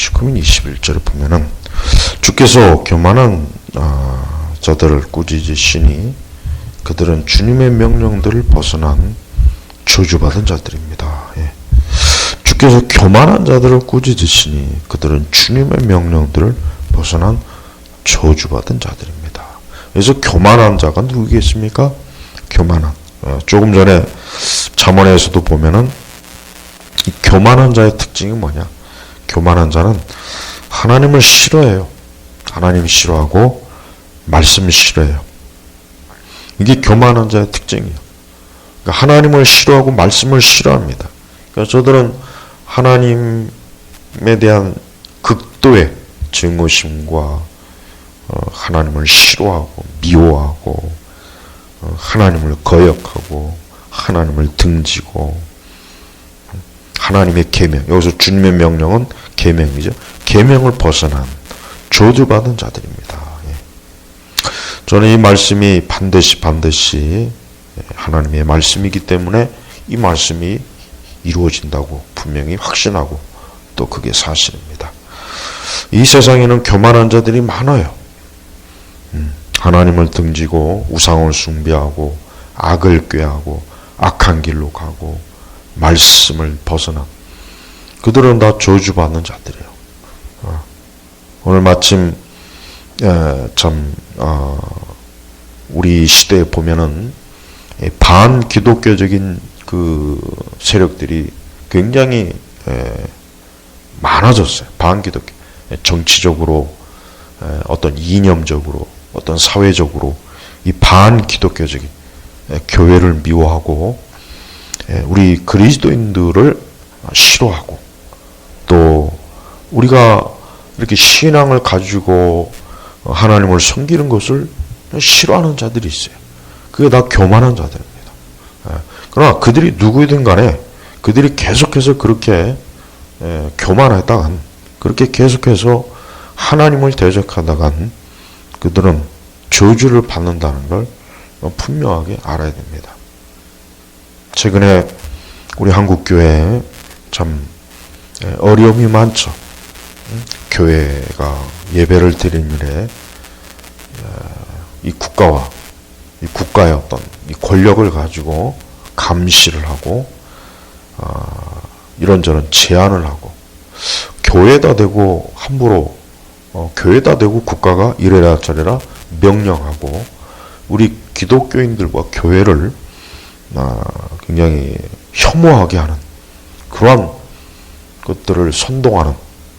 시크민 21절에 보면은 주께서 교만한 아, 자들을 꾸짖으시니 그들은 주님의 명령들을 벗어난 저주받은 자들입니다. 예. 주께서 교만한 자들을 꾸짖으시니 그들은 주님의 명령들을 벗어난 저주받은 자들입니다. 그래서 교만한 자가 누구겠습니까? 교만한. 어, 조금 전에 잠언에서도 보면은 이 교만한 자의 특징이 뭐냐? 교만한 자는 하나님을 싫어해요. 하나님 싫어하고 말씀을 싫어해요. 이게 교만한 자의 특징이에요. 그러니까 하나님을 싫어하고 말씀을 싫어합니다. 그러니까 저들은 하나님에 대한 극도의 증오심과 어, 하나님을 싫어하고 미워하고 어, 하나님을 거역하고 하나님을 등지고 하나님의 계명 여기서 주님의 명령은 계명이죠. 계명을 벗어난 저주받은 자들입니다. 예. 저는 이 말씀이 반드시 반드시 하나님의 말씀이기 때문에 이 말씀이 이루어진다고 분명히 확신하고 또 그게 사실입니다. 이 세상에는 교만한 자들이 많아요. 음, 하나님을 등지고 우상을 숭배하고 악을 꾀하고 악한 길로 가고 말씀을 벗어난 그들은 다 저주받는 자들이에요. 어, 오늘 마침 에, 참 어, 우리 시대에 보면은 반 기독교적인 그 세력들이 굉장히 에, 많아졌어요. 반 기독교 정치적으로 에, 어떤 이념적으로 어떤 사회적으로 이 반 기독교적인 교회를 미워하고 우리 그리스도인들을 싫어하고 또 우리가 이렇게 신앙을 가지고 하나님을 섬기는 것을 싫어하는 자들이 있어요. 그게 다 교만한 자들입니다. 그러나 그들이 누구이든 간에 그들이 계속해서 그렇게 교만하다간 그렇게 계속해서 하나님을 대적하다간 그들은 저주를 받는다는 걸 분명하게 알아야 됩니다. 최근에 우리 한국 교회에 참 어려움이 많죠. 교회가 예배를 드린 일에 이 국가와 이 국가의 어떤 이 권력을 가지고 감시를 하고 어, 이런저런 제한을 하고 교회다 대고 함부로 어, 교회다 대고 국가가 이래라 저래라 명령하고 우리 기독교인들과 교회를 아, 굉장히 혐오하게 하는 그러한 것들을 선동하는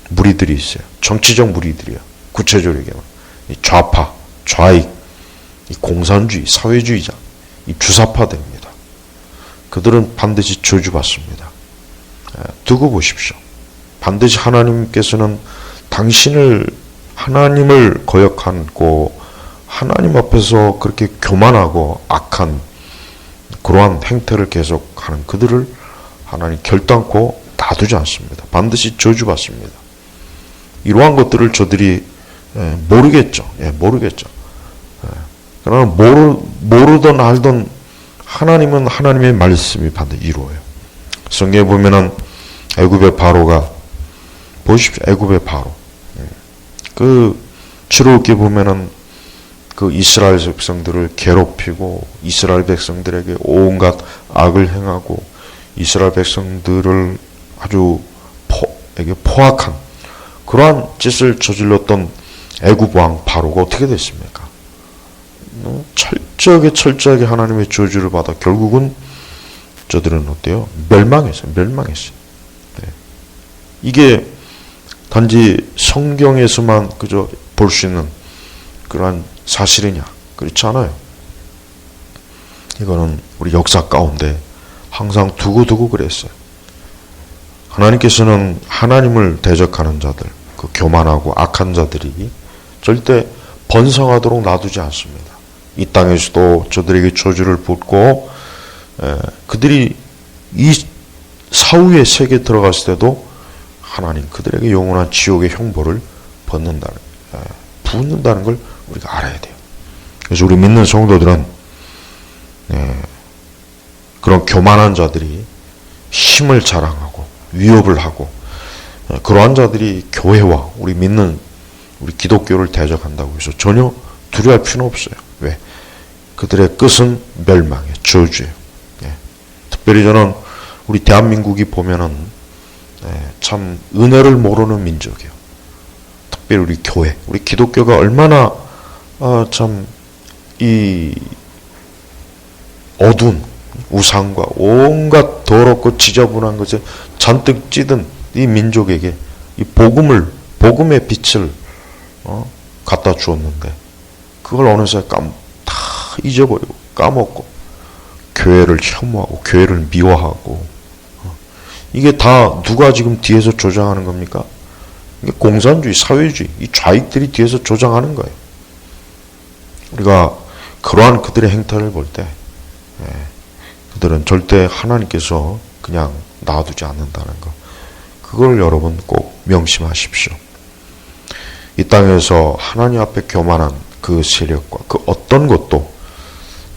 무리들이 있어요. 정치적 무리들이야. 구체적으로 얘기하면 좌파, 좌익, 공산주의, 사회주의자, 이 주사파들입니다. 그들은 반드시 저주받습니다. 두고 보십시오. 반드시 하나님께서는 당신을 하나님을 거역하고 하나님 앞에서 그렇게 교만하고 악한 그러한 행태를 계속하는 그들을 하나님 결단코 놔두지 않습니다. 반드시 저주받습니다. 이러한 것들을 저들이 모르겠죠. 예, 모르겠죠. 예. 그러나 모르, 모르던 알던 하나님은 하나님의 말씀이 반드시 이루어요. 성경에 보면은 애굽의 바로가 보십시오. 애굽의 바로. 예. 그 출애굽기 보면은 그 이스라엘 백성들을 괴롭히고 이스라엘 백성들에게 온갖 악을 행하고 이스라엘 백성들을 아주 포에게 포악한 그러한 짓을 저질렀던 애굽 왕 바로가 어떻게 됐습니까? 어, 철저하게 철저하게 하나님의 저주를 받아 결국은 저들은 어때요? 멸망했어요. 멸망했어요. 네. 이게 단지 성경에서만 그저 볼 수 있는 그러한 사실이냐? 그렇지 않아요. 이거는 우리 역사 가운데 항상 두고두고 그랬어요. 하나님께서는 하나님을 대적하는 자들, 그 교만하고 악한 자들이 절대 번성하도록 놔두지 않습니다. 이 땅에서도 저들에게 저주를 붓고 에, 그들이 이 사후의 세계에 들어갔을 때도 하나님 그들에게 영원한 지옥의 형벌을 벗는다는 에, 붓는다는 걸 우리가 알아야 돼요. 그래서 우리 믿는 성도들은 에, 그런 교만한 자들이 힘을 자랑하고 위협을 하고 예, 그러한 자들이 교회와 우리 믿는 우리 기독교를 대적한다고 해서 전혀 두려워할 필요는 없어요. 왜? 그들의 끝은 멸망이에요. 저주예요. 예. 특별히 저는 우리 대한민국이 보면은 예, 참 은혜를 모르는 민족이에요. 특별히 우리 교회, 우리 기독교가 얼마나 아, 참이 어두운 우상과 온갖 더럽고 지저분한 것에 잔뜩 찌든 이 민족에게 이 복음을 복음의 빛을 어, 갖다 주었는데 그걸 어느새 깜, 다 잊어버리고 까먹고 교회를 혐오하고 교회를 미워하고 어, 이게 다 누가 지금 뒤에서 조장하는 겁니까? 공산주의, 사회주의, 이 좌익들이 뒤에서 조장하는 거예요. 우리가 그러한 그들의 행태를 볼 때, 예, 그들은 절대 하나님께서 그냥 놔두지 않는다는 것. 그걸 여러분 꼭 명심하십시오. 이 땅에서 하나님 앞에 교만한 그 세력과 그 어떤 것도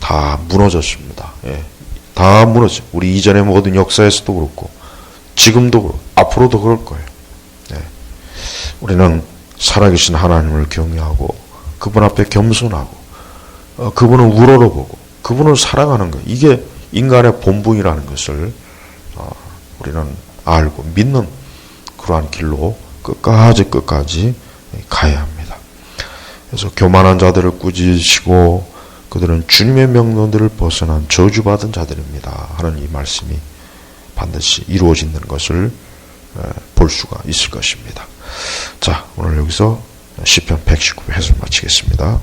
다 무너졌습니다. 예, 다 무너져. 우리 이전의 모든 역사에서도 그렇고, 지금도 그렇고, 앞으로도 그럴 거예요. 예. 우리는 살아계신 하나님을 경외하고, 그분 앞에 겸손하고, 어, 그분을 우러러 보고, 그분을 사랑하는 것. 이게 인간의 본분이라는 것을 어, 우리는 알고 믿는 그러한 길로 끝까지 끝까지 가야 합니다. 그래서 교만한 자들을 꾸짖으시고 그들은 주님의 명령들을 벗어난 저주받은 자들입니다. 하는 이 말씀이 반드시 이루어지는 것을 에, 볼 수가 있을 것입니다. 자, 오늘 여기서 시편 119회 해설 마치겠습니다.